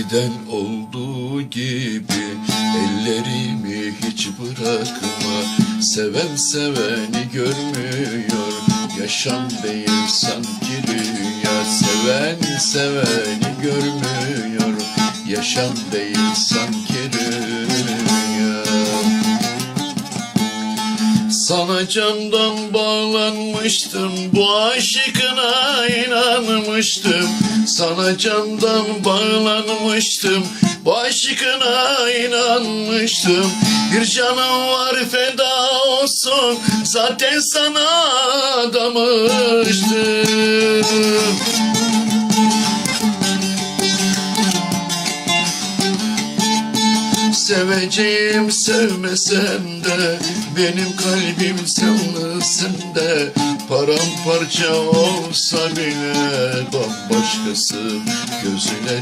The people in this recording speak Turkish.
Eskiden olduğu gibi. Ellerimi hiç bırakma. Seven seveni görmüyor. Yaşam değil sanki rüya. Seven seveni görmüyor. Yaşam değil sanki rüya sana candan bağlanmıştım Bu aşkına inanmıştım. Sana candan bağlanmıştım Bu aşkına inanmıştım. Bir canım var feda olsun Zaten sana adamıştım Seveceğim sevmesem de Benim kalbim senlısında Paramparça olsa bile Bambaşkası gözleri